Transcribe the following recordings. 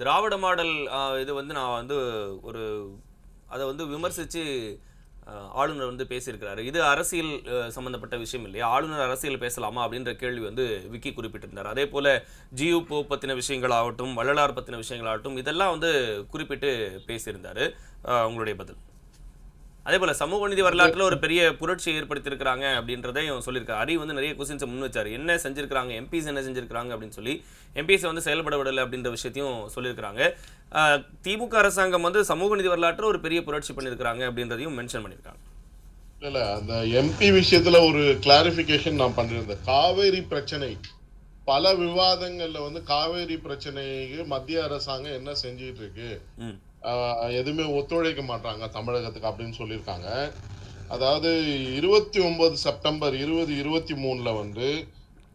திராவிட model இது வந்து நான் வந்து ஒரு அதை வந்து விமர்சித்து ஆளுநர் வந்து பேசியிருக்கிறாரு. இது அரசியல் சம்மந்தப்பட்ட விஷயம் இல்லையா? ஆளுநர் அரசியல் பேசலாமா அப்படின்ற கேள்வி வந்து விக்கி குறிப்பிட்டிருந்தார். அதே போல் ஜியு போ பற்றின விஷயங்களாகட்டும் வள்ளலார் பற்றின விஷயங்களாகட்டும் இதெல்லாம் வந்து குறிப்பிட்டு பேசியிருந்தார். உங்களுடைய பதில். அதே போல சமூக நீதி வரலாற்றில் ஒரு பெரிய புரட்சியை ஏற்படுத்தியிருக்கிறாங்க அப்படின்றதையும் சொல்லியிருக்காரு. ஹரி வந்து நிறைய கொஸ்டின்ஸை முன் வச்சார். என்ன செஞ்சிருக்காங்க எம்பிஸ் என்ன செஞ்சிருக்காங்க அப்படின்னு சொல்லி எம்பிஸ் வந்து செயல்பட விடலை அப்படின்ற விஷயத்தையும் சொல்லியிருக்கிறாங்க. திமுக அரசாங்கம் வந்து சமூக நீதி வரலாற்றில் ஒரு பெரிய புரட்சி பண்ணியிருக்கிறாங்க அப்படின்றதையும் மென்ஷன் பண்ணியிருக்காங்க. இல்ல அந்த எம்பி விஷயத்துல ஒரு கிளாரிபிகேஷன் நான் பண்ணிருந்தேன் காவேரி பிரச்சனை. பல விவாதங்கள்ல வந்து காவேரி பிரச்சனைக்கு மத்திய அரசாங்கம் என்ன செஞ்சிட்டு இருக்கு? எதுவுமே ஒத்துழைக்க மாட்டாங்க தமிழகத்துக்கு அப்படின்னு சொல்லியிருக்காங்க. அதாவது இருபத்தி ஒன்பது செப்டம்பர் இருபது இருபத்தி மூணில் வந்து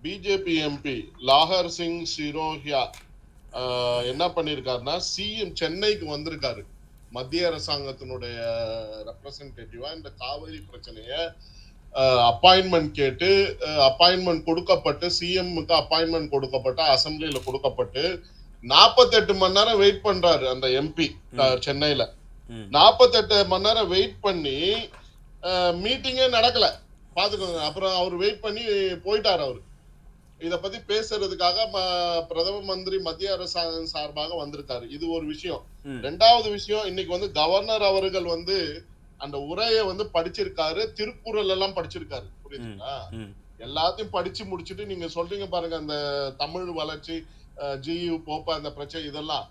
பிஜேபி எம்பி லாகர் சிங் சிரோஹியா என்ன பண்ணியிருக்காருன்னா சிஎம் சென்னைக்கு வந்திருக்காரு. மத்திய அரசாங்கத்தினுடைய ரெப்ரசன்டேட்டிவா இந்த காவிரி பிரச்சனைய அப்பாயின்மெண்ட் கேட்டு அப்பாயின்மெண்ட் கொடுக்கப்பட்டு சிஎம்முக்கு அப்பாயின்மெண்ட் கொடுக்கப்பட்டு அசம்பிளியில் கொடுக்கப்பட்டு நாற்பத்தெட்டு மணி நேரம் வெயிட் பண்றாரு அந்த எம்பி சென்னையில. நாற்பத்தெட்டு மணி நேரம் வெயிட் பண்ணி மீட்டிங்கே நடக்கல. பாத்துக்கோங்க. அப்புறம் அவர் வெயிட் பண்ணி போயிட்டார் அவர். இத பத்தி பேசுறதுக்காக பிரதம மந்திரி மத்திய அரசாங்கம் சார்பாக வந்திருக்காரு. இது ஒரு விஷயம். ரெண்டாவது விஷயம் இன்னைக்கு வந்து கவர்னர் அவர்கள் வந்து அந்த உரையை வந்து படிச்சிருக்காரு. திருக்குறள் எல்லாம் படிச்சிருக்காரு. புரியுதுங்களா? எல்லாத்தையும் படிச்சு முடிச்சுட்டு நீங்க சொல்றீங்க பாருங்க. அந்த தமிழ் வளர்ச்சி ஜியு போப்பு அந்த பிரச்சனை இதெல்லாம்.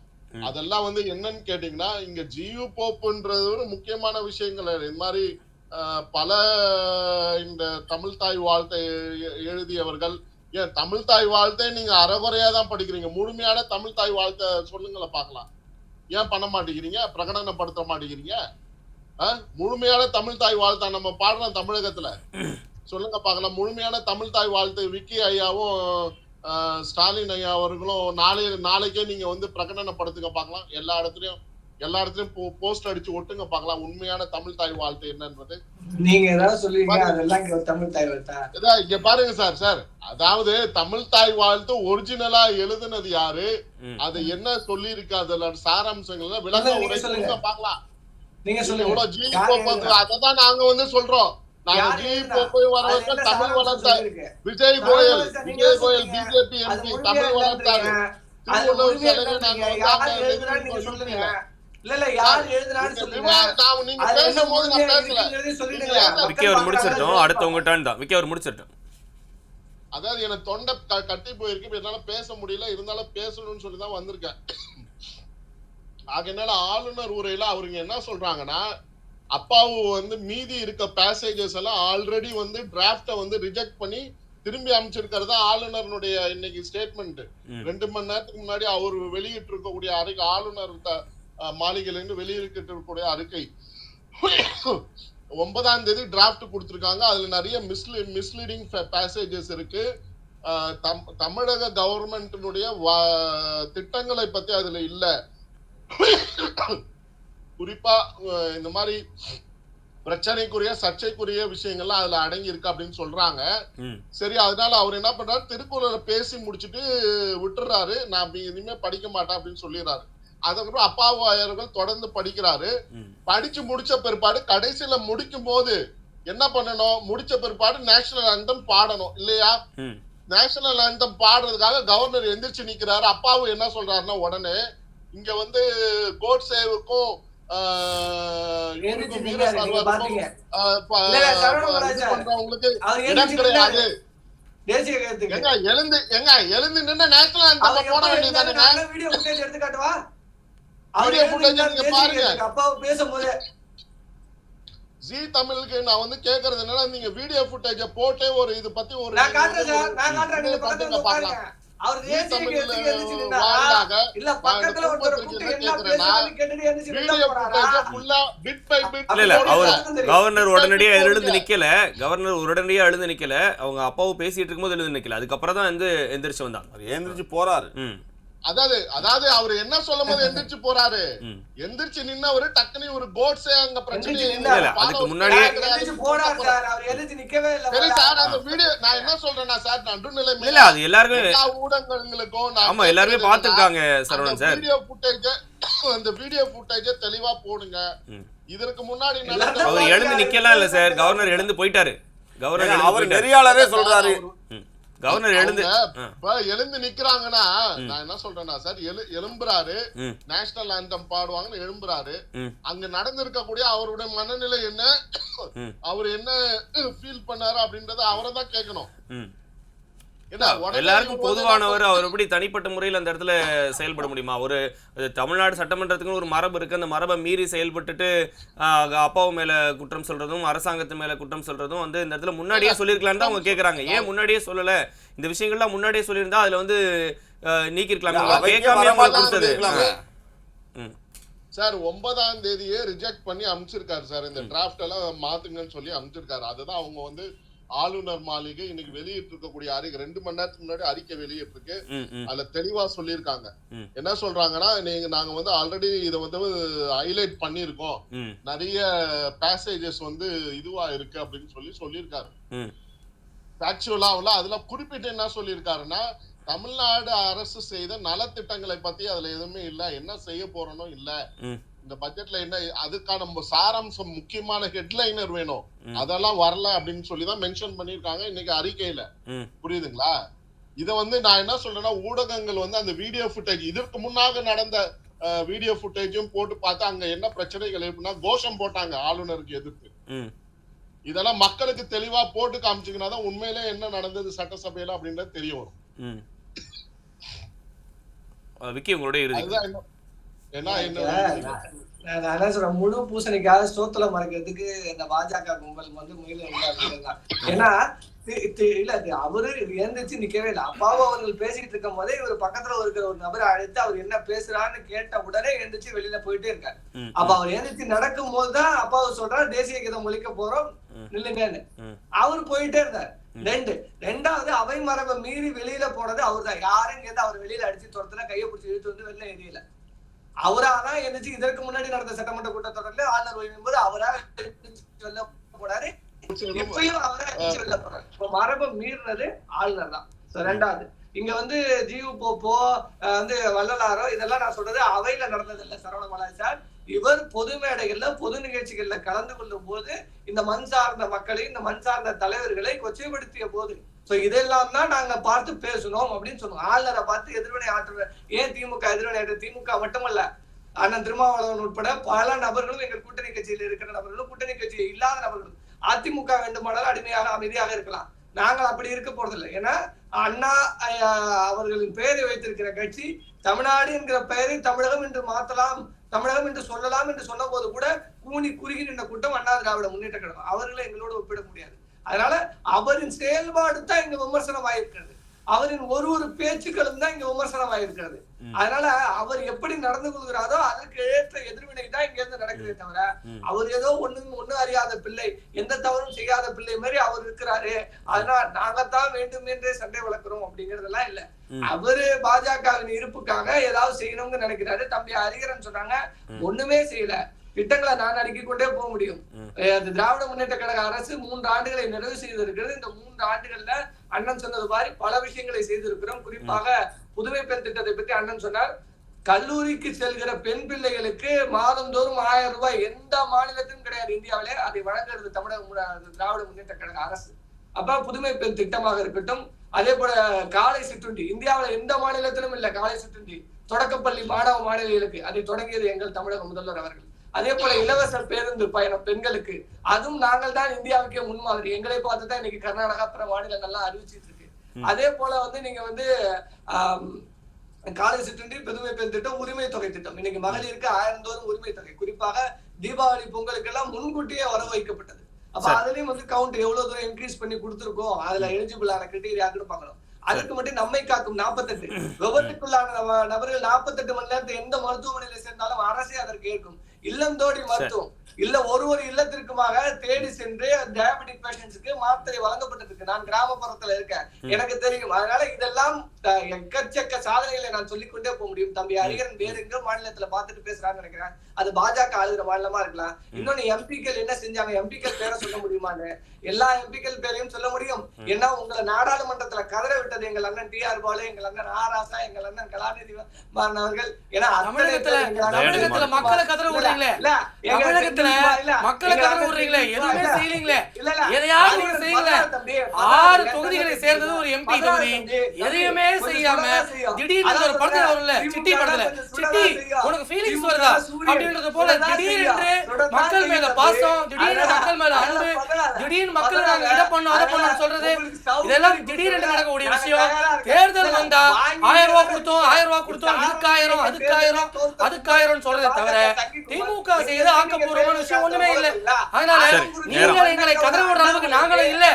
அதெல்லாம் வந்து என்னன்னு கேட்டீங்கன்னா இங்க ஜியு போப்புன்றது ஒரு முக்கியமான விஷயங்கள். இது மாதிரி பல இந்த தமிழ் தாய் வாழ்த்தை எழுதியவர்கள் ஏன் தமிழ் தாய் வாழ்த்தை நீங்க அறகுறையா தான் படிக்கிறீங்க. முழுமையான தமிழ் தாய் வாழ்த்தை சொல்லுங்களேன் பார்க்கலாம். ஏன் பண்ண மாட்டேங்கிறீங்க? பிரகடனப்படுத்த மாட்டேங்கிறீங்க? முழுமையான தமிழ் தாய் வாழ்த்தா நம்ம பாடுறோம் தமிழகத்துல. சொல்லுங்க பார்க்கலாம். முழுமையான தமிழ் தாய் வாழ்த்து விக்கி ஐயாவும் ஸ்டாலின் ஐயா அவர்களும் நாளை நாளைக்கே நீங்க வந்து பிரகடனப்படுத்துங்க பார்க்கலாம். எல்லா இடத்துலயும் எல்லா இடத்துலயும் போஸ்ட் அடிச்சு ஒட்டுங்க பார்க்கலாம். உண்மையான தமிழ் தாய் வாழ்த்து என்னன்றது. நீங்க ஏதாவது சொல்லுவீங்க அதெல்லாம் இங்க ஒரு தமிழ் தாய் இங்க பாருங்க சார் சார். அதாவது தமிழ் தாய் வாழ்த்து ஒரிஜினலா எழுதுனது யாரு? அது என்ன சொல்லி இருக்கு அதுல சாராம்சங்கள்ல விளக்க நீங்க உரை பார்க்கலாம். நீங்க சொல்லுங்க? அததான் நாங்க வந்து சொல்றோம். போப்பு வர தமிழ் சாராம்சம் வளர்த்த சொல்லியிருக்கு? விஜய் கோயல் விஜய் கோயல். பிஜேபி எம்பி தமிழ் வளர்த்தாரு. அதாவது எனக்கு தொண்டை க- கட்டி போயிருக்கு. இப்ப என்னால பேச முடியல. இருந்தாலும் பேசணும்னு சொல்லி தான் வந்திருக்கேன் ஆகையினால ஆளுநர் உரையில அவருங்க என்ன சொல்றாங்கன்னா அப்பாவு வந்து மீதி இருக்க பேசேஜஸ் எல்லாம் ஆல்ரெடி வந்து டிராஃப்ட வந்து ரிஜெக்ட் பண்ணி திரும்பி அமைச்சிருக்கிறது தான் ஆளுநருடைய இன்னைக்கு ஸ்டேட்மெண்ட் ரெண்டு மணி நேரத்துக்கு முன்னாடி அவர் வெளியிட்டு இருக்கக்கூடிய அறிக்கை ஆளுநர் மாளிகையிலிருந்து வெளியிட்டு இருக்கக்கூடிய அறிக்கை. ஒன்பதாம் தேதி டிராஃப்ட் கொடுத்திருக்காங்க. அதுல நிறைய மிஸ்லி மிஸ்லீடிங் பேசேஜஸ் இருக்கு. தம்- தமிழக கவர்மெண்டினுடைய திட்டங்களை பத்தி அதுல இல்ல. குறிப்பா இந்த மாதிரி பிரச்சனைக்குரிய சர்ச்சைக்குரிய விஷயங்கள்லாம் அதுல அடங்கி இருக்கு அப்படின்னு சொல்றாங்க. சரி அதனால அவர் என்ன பண்றாரு? திருக்குறளை பேசி முடிச்சுட்டு விட்டுறாரு. நான் இனி- இனிமே படிக்க மாட்டேன் அப்படின்னு சொல்லிடுறாரு. அதுக்கப்புறம் அப்பாவு அவர்கள் தொடர்ந்து படிக்கிறாரு. படிச்சு முடிச்ச பிற்பாடு கடைசியில முடிக்கும் போது என்ன பண்ணணும்? முடிச்ச பிற்பாடு நேஷனல் anthem பாடணும் இல்லையா? நேஷனல் anthem பாடுறதுக்காக கவர்னர் எந்திரிச்சு நிக்கிறாரு. அப்பாவு என்ன சொல்றாருன்னா உடனே இங்க வந்து கோட்சேவுக்கும் எழுந்து எங்க எழுந்து நின்று anthem அவர் போட எழுந்தாரு? வீடியோ footage எடுத்து காட்டுவா பாருங்க. பேசும்போது. ஜி தமிழுக்கு நான் வந்து கேக்குறது என்னன்னா நீங்க வீடியோ ஃபுட்டேஜ போட்டே ஒரு இது பத்தி ஒரு நான் காட்டுறேன் ஒரு- சார். நான் காட்டுறேன். நீங்க பக்கத்துல வந்து எந்திரிச்சு எந்திரிச்சு. கவர்னர் உடனடியா. எழுந்து நிக்கல. கவர்னர் உடனடியா எழுந்து நிக்கல. அவங்க அப்பாவும் பேசிட்டு இருக்கும்போது எழுந்து நிக்கல. அதுக்கப்புறம் தான் வந்து எந்திரிச்சு வந்தாங்க அவர் ஏந்திரிச்சு போறாரு. ம். அதாவது அதாவது அவர் என்ன சொல்லும் போது எந்திரிச்சு போறாரு. எந்திரிச்சு நின்னவரு டக்குனு ஒரு கோட்ஸே அங்க பிரச்சனை அதுக்கு முன்னாடியே- சார். அவர் எந்திரிச்சு நிக்கவே இல்ல. சரி சார் அந்த வீடியோ நான் என்ன சொல்றேன்னா சார் நடுநிலை இல்ல அது எல்லாருக்கும் எல்லா ஊடகங்களுக்கும் ஆமா எல்லாருமே என்னன்னா, சரவணன் அந்த சார். வீடியோ ஃபுட்டேஜ் அந்த வீடியோ ஃபுட்டேஜ் தெளிவா போடுங்க. இதற்கு முன்னாடி எல்லாரும் அவர் எழுந்து நிக்கலாம் இல்ல சார். கவர்னர் எழுந்து போயிட்டாரு. கவர்னர் அவர். நெறியாளரே சொல்றாரு. கவர்னர் எழுந்து எழுந்து நிக்கிறாங்கன்னா நான் என்ன சொல்றேன்னா சார் எழு எழும்புறாரு. National anthem பாடுவாங்கன்னு எழும்புறாரு. அங்க நடந்திருக்கக்கூடிய அவருடைய மனநிலை என்ன. அவர் என்ன ஃபீல் பண்ணாரு அப்படின்றத அவரை தான் கேட்கணும். எல்லாருக்கும் பொதுவானவர் அவர் எப்படி தனிப்பட்ட முறையில் அந்த இடத்துல செயல்பட முடியுமா? ஒரு தமிழ்நாடு சட்டமன்றத்துக்குன்னு ஒரு மரபு இருக்கு. அந்த மரபை மீறி செயல்பட்டுட்டு அப்பாவு மேல குற்றம் சொல்றதும் அரசாங்கத்து மேல குற்றம் சொல்றதும் வந்து இந்த இடத்துல முன்னாடியே சொல்லியிருக்கலாம்னு தான் அவங்க கேக்குறாங்க. ஏன் முன்னாடியே சொல்லல? இந்த விஷயங்கள்லாம் முன்னாடியே சொல்லியிருந்தா அதுல வந்து அவைக்கே கேட்காம கொடுத்தது. சார் ஒன்பதாம் தேதியே ரிஜெக்ட் பண்ணி அனுப்பிச்சிருக்காரு சார். இந்த டிராஃப்ட் எல்லாம் மாத்துங்கன்னு சொல்லி அனுப்பிச்சிருக்காரு அதுதான் அவங்க வந்து ஆளுநர் மாளிகை இன்னைக்கு வெளியிட்டு இருக்கக்கூடிய அறிக்கை ரெண்டு மணி நேரத்துக்கு முன்னாடி அறிக்கை வெளியிட்டிருக்கு. ம், ம், அதுல தெளிவா சொல்லியிருக்காங்க. என்ன சொல்றாங்கன்னா நீங்க நாங்க வந்து ஆல்ரெடி இதை வந்து ஹைலைட் பண்ணியிருக்கோம். ம், நிறைய பேசேஜஸ் வந்து இதுவா இருக்கு அப்படின்னு சொல்லி சொல்லியிருக்காரு. ம். ஆக்சுவலா அதுல குறிப்பிட்டு என்ன சொல்லியிருக்காருன்னா தமிழ்நாடு அரசு செய்த நலத்திட்டங்களை பத்தி அதுல எதுவுமே இல்ல. என்ன செய்ய போறோனோ இல்ல. இந்த பட்ஜெட்ல என்ன அதுக்கான சாராம்சம் முக்கியமான ஹெட்லைனர் வேணும். அதெல்லாம் வரல அப்படின்னு சொல்லி தான் மென்ஷன் பண்ணிருக்காங்க இன்னைக்கு அறிக்கையில. புரியுதுங்களா இத வந்து நான் என்ன சொல்றேன்னா ஊடகங்கள் வந்து அந்த வீடியோ ஃபுட்டேஜ் இதற்கு முன்னாக நடந்த வீடியோ ஃபுட்டேஜும் போட்டு பார்த்தா அங்க என்ன பிரச்சனைகள் இருக்குன்னா கோஷம் போட்டாங்க ஆளுநருக்கு எதிர்த்து. இதெல்லாம் மக்களுக்கு தெளிவா போட்டு காமிச்சிங்கன்னா தான் உண்மையிலே என்ன நடந்தது சட்டசபையில அப்படின்றது தெரிய வரும் விக்கி உங்களுடைய என்ன சொல்றேன்? முழு பூசணிக்காக சோத்துல மறைக்கிறதுக்கு இந்த பாஜக கும்பல் வந்து முயல ஏன்னா இல்ல இது அவரு எழுந்திரிச்சு நிக்கவே இல்லை. அப்பாவும் அவர்கள் பேசிட்டு இருக்கும் போதே இவர் பக்கத்துல இருக்கிற ஒரு நபரை அழைத்து அவர் என்ன பேசுறான்னு கேட்ட உடனே எழுந்திரிச்சு வெளியில போயிட்டே இருக்காரு. அப்ப அவர் எழுந்திரிச்சு நடக்கும் போதுதான் அப்பாவை சொல்றாரு தேசிய கீதம் ஒழிக்க போறோம். நில்லுங்கன்னு. அவர் போயிட்டே இருந்தார். ரெண்டு ரெண்டாவது அவை மரபை மீறி வெளியில போனது அவர்தான். யாரும் கேட்டு அவர் வெளியில அடிச்சு துரத்துல கையை பிடிச்சி இழுத்து வந்து வெளில எரியல. அவராதான் எழுந்துச்சு இதற்கு முன்னாடி நடந்த சட்டமன்ற கூட்டத்தொடர்ல ஆளுநர் ஓய்வு என்பது அவரா சொல்ல போறாரு போனாரு. இப்பயும் அவரா சொல்ல போறாரு. இப்ப மரபு மீறினது ஆளுநர் தான். So, ரெண்டாவது இங்க வந்து ஜீவு போப்போ வந்து வள்ளலாரோ இதெல்லாம் நான் சொல்றது அவையில நடந்தது இல்ல சரவணமலா சார். இவர் பொது மேடைகள்ல பொது நிகழ்ச்சிகள்ல கலந்து கொள்ளும் போது இந்த மண் சார்ந்த மக்களை இந்த மண் சார்ந்த தலைவர்களை கொச்சைப்படுத்திய போது சோ இதெல்லாம் தான் நாங்க பார்த்து பேசணும் அப்படின்னு சொன்னோம். ஆளுநரை பார்த்து எதிர்வினை ஆற்ற ஏன் திமுக எதிர்வினை ஆற்ற திமுக மட்டுமல்ல அண்ணன் திருமாவளவன் உட்பட பல நபர்களும் எங்கள் கூட்டணி கட்சியில் இருக்கிற நபர்களும் கூட்டணி கட்சி இல்லாத நபர்களும் அதிமுக வேண்டுமானால் அடிமையாக அமைதியாக இருக்கலாம். நாங்கள் அப்படி இருக்க போறதில்லை. ஏன்னா அண்ணா அவர்களின் பெயரை வைத்திருக்கிற கட்சி தமிழ்நாடு என்கிற பெயரை தமிழகம் என்று மாற்றலாம் தமிழகம் என்று சொல்லலாம் என்று சொன்ன போது கூட கூனி குறுகி நின்ற கூட்டம் அண்ணா திராவிட முன்னேற்ற கழகம். அவர்களை எங்களோடு ஒப்பிட முடியாது. அதனால அவரின் செயல்பாடு தான் இங்க விமர்சனம் ஆயிருக்கிறது அவரின் ஒரு ஒரு பேச்சுக்களும் தான் இங்க விமர்சனம் ஆயிருக்கிறது ம். அதனால அவர் எப்படி நடந்து கொள்கிறாரோ அதற்கு ஏற்ற எதிர்வினை தான் இங்க இருந்து நடக்குதே தவிர. அவர் ஏதோ ஒண்ணும் ஒண்ணும் அறியாத பிள்ளை எந்த தவறும் செய்யாத பிள்ளை மாதிரி அவர் இருக்கிறாரு. அதனால நாங்கத்தான் வேண்டும் என்றே சண்டை வளர்க்கிறோம் அப்படிங்கறதெல்லாம் இல்ல. அவரு பாஜகவின் இருப்புக்காக ஏதாவது செய்யணும்னு நினைக்கிறாரு. தம்பி ஹரிகரன் சொன்னாங்க. ஒண்ணுமே செய்யல. திட்டங்களை நான் அடுக்கிக் கொண்டே போக முடியும். திராவிட முன்னேற்ற கழக அரசு மூன்று ஆண்டுகளை நிறைவு செய்திருக்கிறது. இந்த மூன்று ஆண்டுகள்ல அண்ணன் சொன்னது மாதிரி பல விஷயங்களை செய்திருக்கிறோம். குறிப்பாக புதுமை பெண் திட்டத்தை பற்றி அண்ணன் சொன்னார். கல்லூரிக்கு செல்கிற பெண் பிள்ளைகளுக்கு மாதந்தோறும் ஆயிரம் ரூபாய் எந்த மாநிலத்திலும் கிடையாது. இந்தியாவிலே அதை வழங்குறது தமிழக திராவிட முன்னேற்ற கழக அரசு. அப்ப புதுமை பெண் திட்டமாக இருக்கட்டும். அதே போல காலை சிற்றுண்டி. இந்தியாவுல எந்த மாநிலத்திலும் இல்ல. காலை சிற்றுண்டி. தொடக்கப்பள்ளி மாணவ மாணவிகளுக்கு அதை தொடங்கியது எங்கள் தமிழக முதல்வர் அவர்கள். அதே போல இலவச பேருந்து பயணம் பெண்களுக்கு. அதுவும் நாங்கள் தான் இந்தியாவுக்கே முன்மாதிரி. எங்களை பார்த்து தான் இன்னைக்கு கர்நாடகா பிற மாநிலங்கள்லாம் அறிவிச்சிட்டு இருக்கு. அதே போல வந்து நீங்க வந்து காலை சிற்றுண்டி பெருமை பெண் திட்டம் உரிமை தொகை திட்டம். இன்னைக்கு மகளிருக்கு ஆயிரம் தோறும் உரிமை தொகை. குறிப்பாக தீபாவளி பொங்கலுக்கு எல்லாம் முன்கூட்டியே வர வைக்கப்பட்டது. அப்ப. அதுலயும் வந்து கவுண்ட் எவ்வளவு தூரம் இன்க்ரீஸ் பண்ணி கொடுத்துருக்கோம்? அதுல எலிஜிபிள் ஆன கிரிட்டீரியாக்குன்னு பார்க்கணும் அதுக்கு மட்டும் நம்மை காக்கும் நாற்பத்தெட்டு விபத்துக்குள்ளான நப- நபர்கள் நாற்பத்தெட்டு மணி நேரத்தை எந்த மருத்துவமனையில சேர்ந்தாலும் அரசே அதற்கு ஏற்கும். இல்லந்தோடி மருத்துவம். இல்ல ஒரு ஒரு இல்லத்திற்குமாக தேடி சென்று டயபெட்டிக் பேஷண்ட்ஸ்க்கு மாத்திரை வழங்கப்பட்டிருக்கு. நான் கிராமப்புறத்துல இருக்கேன். எனக்கு தெரியும். அதனால இதெல்லாம் எக்கச்சக்க சாதனைகளை நான் சொல்லிக் கொண்டே போக முடியும். தம்பி ஹரிகரன் வேற எங்க மாநிலத்துல பார்த்துட்டு பேசுறாங்கன்னு நினைக்கிறேன். அது பாஜக ஆளுகிற மாநிலமா இருக்கலாம். இன்னொன்னு எம்பிக்கள் என்ன செஞ்சாங்க? எம்பிக்கள் பேரை சொல்ல முடியுமான்னு. எல்லா எம்பிக்கள் பேரையும் சொல்ல முடியும். ஏன்னா உங்களை நாடாளுமன்றத்துல கதற விட்டது எங்கள் அண்ணன் டி ஆர் பாலு எங்கள் அண்ணன் ஆராசா எங்கள் அண்ணன் கலாநிதி மாறன் அவர்கள். ஏன்னா தமிழகத்துல பேர் விடுறீங்களே எதுவுமே. செய்யலீங்களே. எதையாவது நீங்க ஆறு தொகுதிகளை. சேர்ந்தது ஒரு எம்பி தொகுதி. எதையுமே செய்யாம. திடீர்னு ஒரு படத்துல. வரும்ல சிட்டி படத்துல சிட்டி. உனக்கு ஃபீலிங்ஸ் வருதா அப்படின்றது போல திடீரென்று மக்கள் மேல பாசம். திடீர்னு அதனால- மக்கள் மேல அதனால அன்பு பதறாத. திடீர்னு மக்கள் பதறாத. நாங்க இதை பண்ணோம் அதை பண்ணோம் அதனால சொல்றது உங்களுக்கு சவுக்கு இதெல்லாம் கொடுத்து திடீரென்று நடக்கக்கூடிய விஷயம். தேர்தல் வந்தா ஆயிரம் ரூபாய் கொடுத்தோம் ஆயிரம் ரூபாய் கொடுத்தோம் இதுக்காயிரம் அதுக்காயிரம் அதுக்காயிரம் சொல்றதை தவிர திமுக செய்த ஆக்கப்பூர்வமான விஷயம் ஒண்ணுமே இல்ல. அதனால நீங்கள் எங்களை கதற விடுற அளவுக்கு நாங்களும் இல்ல.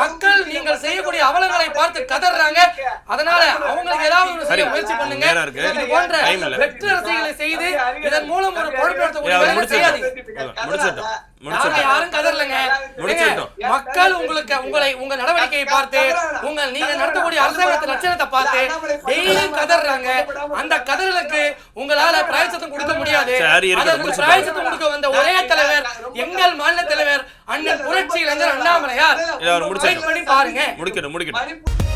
மக்கள் நீங்கள் செய்யக்கூடிய அவலங்களை பார்த்து கதறாங்க அதனால அவங்களுக்கு ஏதாவது ஒரு செய்ய முயற்சி பண்ணுங்க. இது போன்ற. வெற்று அரசியலை செய்து இதன் மூலம் ஒரு ஏய், பொருட்படுத்தக்கூடிய நாங்க யாரும் கதறலங்க. மக்கள் உங்களுக்கு உங்களை உங்க நடவடிக்கையை பார்த்து உங்க நீங்க நடத்தக்கூடிய அரசாங்கத்து லட்சணத்தை பார்த்து டெய்லி கதறாங்க அந்த கதறலுக்கு உங்களால பிராயச்சத்தம் கொடுக்க முடியாது. அதற்கு கொடுக்க வந்த ஒரே தலைவர் எங்கள் மாநில தலைவர் அண்ணன் புரட்சி இளைஞர் அண்ணாமலையார். பண்ணி பாருங்க. முடிக்கணும் முடிக்கணும்